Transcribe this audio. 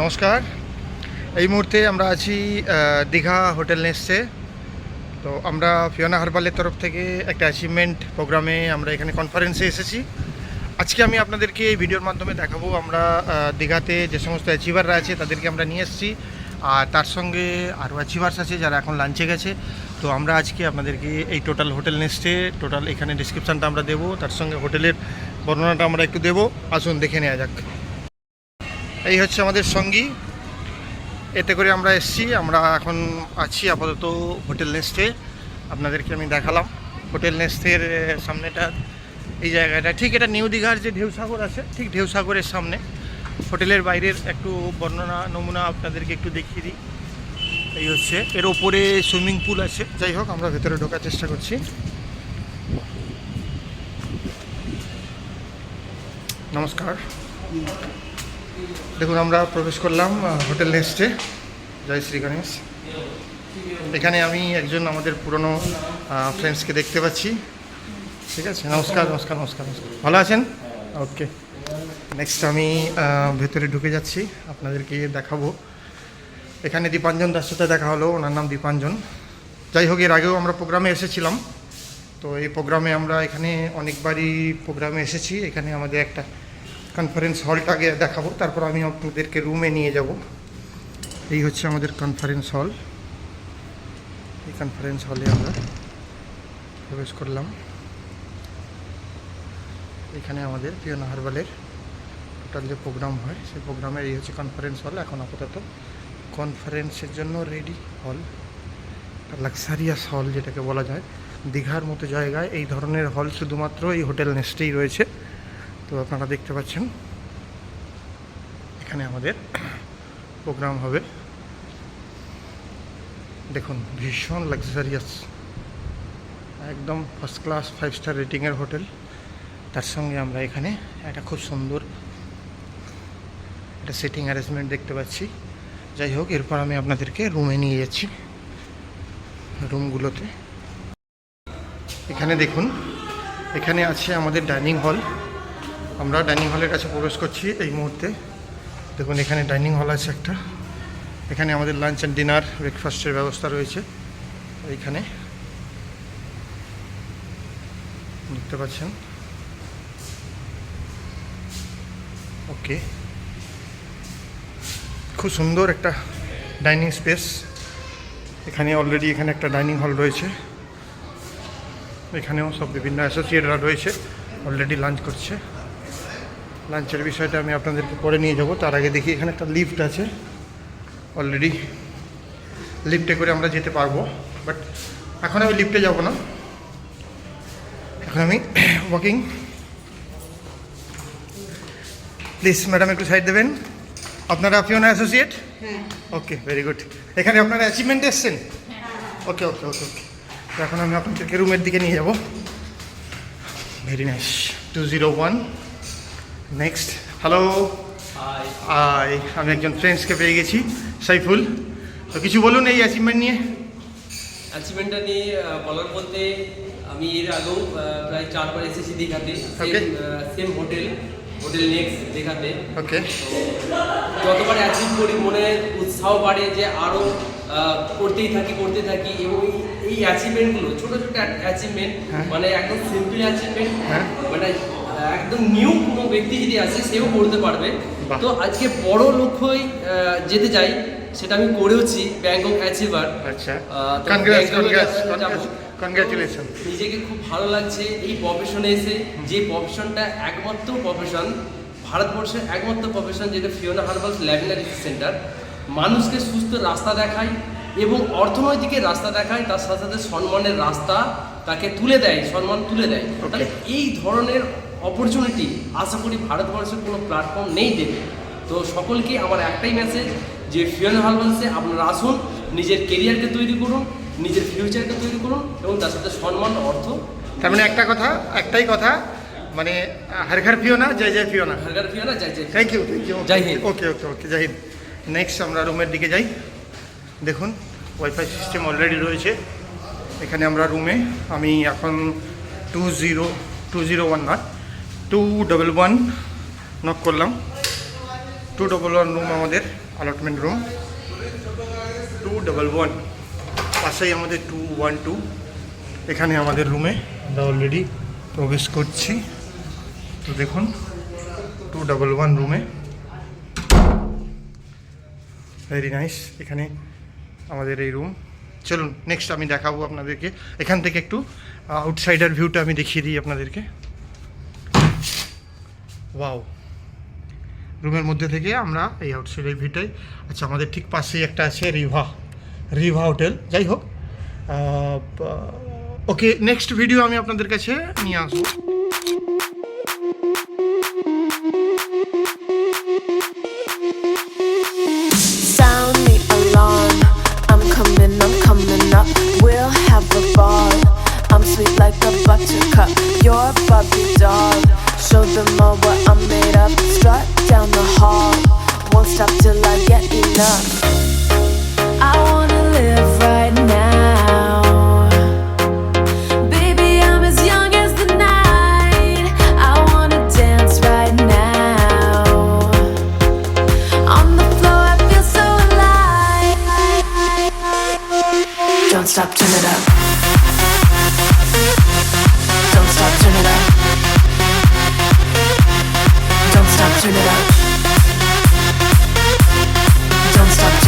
নমস্কার। এই মুহূর্তে আমরা আছি দীঘা হোটেল নেসে তো আমরা ফিওনা হারবালের তরফ থেকে একটা অ্যাচিভমেন্ট প্রোগ্রামে আমরা এখানে কনফারেন্সে এসেছি। আজকে আমি আপনাদেরকে এই ভিডিওর মাধ্যমে দেখাবো আমরা দীঘাতে যে সমস্ত অ্যাচিভাররা আছে তাদেরকে আমরা নিয়ে এসেছি। আর তার সঙ্গে আরও অ্যাচিভার্স আছে যারা এখন লাঞ্চে গেছে। তো আমরা আজকে আপনাদেরকে এই টোটাল হোটেল নেস্টে টোটাল এখানে ডিসক্রিপশানটা আমরা দেবো। তার সঙ্গে হোটেলের বর্ণনাটা আমরা একটু দেবো। আসুন দেখে নেওয়া যাক। এই হচ্ছে আমাদের সঙ্গী। এতে করে আমরা এসছি, আমরা এখন আছি আপাতত হোটেল নেস্টে আপনাদেরকে আমি দেখালাম। হোটেল নেস্টের সামনেটা, এই জায়গাটা। ঠিক এটা নিউ দীঘার যে ঢেউসাগর আছে, ঠিক ঢেউসাগরের সামনে। হোটেলের বাইরের একটু বর্ণনা, নমুনা আপনাদেরকে একটু দেখিয়ে দিই। এই হচ্ছে, এর ওপরে সুইমিং পুল আছে। যাই হোক, আমরা ভেতরে ঢোকার চেষ্টা করছি। নমস্কার। দেখুন আমরা প্রবেশ করলাম হোটেল নেস্টে জয় শ্রী গণেশ। এখানে আমি একজন আমাদের পুরনো ফ্রেন্ডসকে দেখতে পাচ্ছি। ঠিক আছে? নমস্কার নমস্কার নমস্কার নমস্কার। ভালো আছেন? ওকে। নেক্সট আমি ভেতরে ঢুকে যাচ্ছি আপনাদেরকে দেখাবো। এখানে দীপাঞ্জন দাস সাথে দেখা হলো ওনার নাম দীপাঞ্জন। যাই হোক এর আগেও আমরা প্রোগ্রামে এসেছিলাম। তো এই প্রোগ্রামে আমরা এখানে অনেকবারই প্রোগ্রামে এসেছি। এখানে আমাদের একটা কনফারেন্স হলটাকে দেখাবো, তারপর আমি আপনাদেরকে রুমে নিয়ে যাব। এই হচ্ছে আমাদের কনফারেন্স হল এই কনফারেন্স হলে আমরা প্রবেশ করলাম। এখানে আমাদের পিওনা হারবালের টোটাল যে প্রোগ্রাম হয়, সেই প্রোগ্রামের এই হচ্ছে কনফারেন্স হল এখন আপাতত কনফারেন্সের জন্য রেডি হল লাক্সারিয়াস হল যেটাকে বলা যায়। দীঘার মতো জায়গায় এই ধরনের হল শুধুমাত্র এই হোটেল নেস্টেই রয়েছে। তো আপনারা দেখতে পাচ্ছেন। এখানে আমাদের প্রোগ্রাম হবে। দেখুন, ভীষণ লাক্সারিয়াস একদম ফার্স্ট ক্লাস ফাইভ স্টার রেটিংয়ের হোটেল তার সঙ্গে আমরা এখানে একটা খুব সুন্দর একটা সিটিং অ্যারেঞ্জমেন্ট দেখতে পাচ্ছি। যাই হোক, এরপর আমি আপনাদেরকে রুমে নিয়ে যাচ্ছি। রুমগুলোতে এখানে দেখুন, এখানে আছে আমাদের ডাইনিং হল আমরা ডাইনিং হলের কাছে প্রবেশ করছি এই মুহূর্তে। দেখুন, এখানে ডাইনিং হল আছে একটা। এখানে আমাদের লাঞ্চ অ্যান্ড ডিনার, ব্রেকফাস্টের ব্যবস্থা রয়েছে এইখানে। দেখতে পাচ্ছেন? ওকে। খুব সুন্দর একটা ডাইনিং স্পেস। এখানে অলরেডি এখানে একটা ডাইনিং হল রয়েছে। এখানেও সব বিভিন্ন অ্যাসোসিয়েটরা রয়েছে, অলরেডি লাঞ্চ করছে। লাঞ্চের বিষয়টা আমি আপনাদেরকে পরে নিয়ে যাব। তার আগে দেখি এখানে একটা লিফট আছে। অলরেডি লিফটে করে আমরা যেতে পারব। বাট এখন আমি লিফটে যাব না। এখন আমি ওয়াকিং প্লিজ ম্যাডাম একটু সাইড দেবেন। আপনারা Fiona associate okay very good এখানে আপনারা অ্যাচিভমেন্ট এসছেন? ওকে ওকে ওকে ওকে এখন আমি আপনাদেরকে রুমের দিকে নিয়ে যাব। Very nice two zero one next hello I আমি একজন ফ্রেন্ডসকে পেয়ে গেছি সাইফুল। তো কিছু বলুন এই অ্যাচিভমেন্ট নিয়ে। অ্যাচিভমেন্টটা নিয়ে বলার বলতে আমি এর আগেও প্রায় চারবার এসেছি দীঘাতে. সেম হোটেল হোটেল নেক্সট দীঘাতে। ওকে তো যতবার অ্যাচিভ করি মনে উৎসাহ বাড়ে যে আরও করতেই থাকি করতে থাকি এবং এই- অ্যাচিভমেন্টগুলো ছোট ছোট অ্যাচিভমেন্ট। মানে একদম সিম্পল অ্যাচিভমেন্ট হ্যাঁ। মানে একদম নিউ কোনো ব্যক্তি যদি আসে সেও করতে পারবে। তো আজকে বড় লক্ষ্যই যেতে যাই সেটা আমি করেওছি ব্যাংকক অ্যাচিভার আচ্ছা। কনগ্রাচুলেশন নিজেকে খুব ভালো লাগছে এই প্রফেশনে এসে যে প্রফেশনটা একমাত্র প্রফেশন ভারতবর্ষের একমাত্র প্রফেশন যেটা ফিওনা হার্বালস ল্যাবিনারি সেন্টার মানুষকে সুস্থ রাস্তা দেখায় এবং অর্থনৈতিকের রাস্তা দেখায় তার সাথে সাথে সম্মানের রাস্তা তাকে তুলে দেয় সম্মান তুলে দেয়। তাহলে এই ধরনের অপরচুনিটি আশা করি ভারতবর্ষের কোনো প্ল্যাটফর্ম নেই দেবে। তো সকলকে আমার একটাই মেসেজ যে ফিওনা হার্বালসে আপনারা আসুন নিজের কেরিয়ারকে তৈরি করুন নিজের ফিউচারকে তৈরি করুন এবং তার সাথে সম্মান অর্থ। তার মানে একটা কথা একটাই কথা মানে হর ঘর ফিওনা জয় জয় ফিওনা ঘরঘর ফিওনা যাই যাই থ্যাংক ইউ থ্যাংক ইউ জয় হিন্দ। ওকে ওকে ওকে জয় হিন্দ। নেক্সট আমরা রুমের দিকে যাই। দেখুন ওয়াইফাই সিস্টেম অলরেডি রয়েছে। এখানে আমরা রুমে আমি এখন two zero two zero one not two double one knock করলাম। টু ডবল ওয়ান রুম আমাদের allotment room two double one পাশেই আমাদের টু ওয়ান টু এখানে আমাদের রুমে আমরা অলরেডি প্রবেশ করছি। তো দেখুন টু ডবল ওয়ান রুমে ভেরি নাইস এখানে আমাদের এই রুম চলুন নেক্সট আমি দেখাবো আপনাদেরকে। এখান থেকে একটু আউটসাইডার ভিউটা আমি দেখিয়ে দিই আপনাদেরকে। ওয়াও রুমের মধ্যে থেকে আমরা এই আউটসাইডের ভিটাই আচ্ছা আমাদের ঠিক পাশেই একটা আছে রিভা রিভা হোটেল যাই হোক ওকে নেক্সট ভিডিও আমি আপনাদের কাছে নিয়ে আসব। Sweet like a buttercup, your puppy dog. Show them all what I'm made of. Strut down the hall. Won't stop till I get enough. I wanna live right now. Baby, I'm as young as the night. I wanna dance right now. On the floor, I feel so alive. Don't stop, turn it up. Turn it up. Don't stop,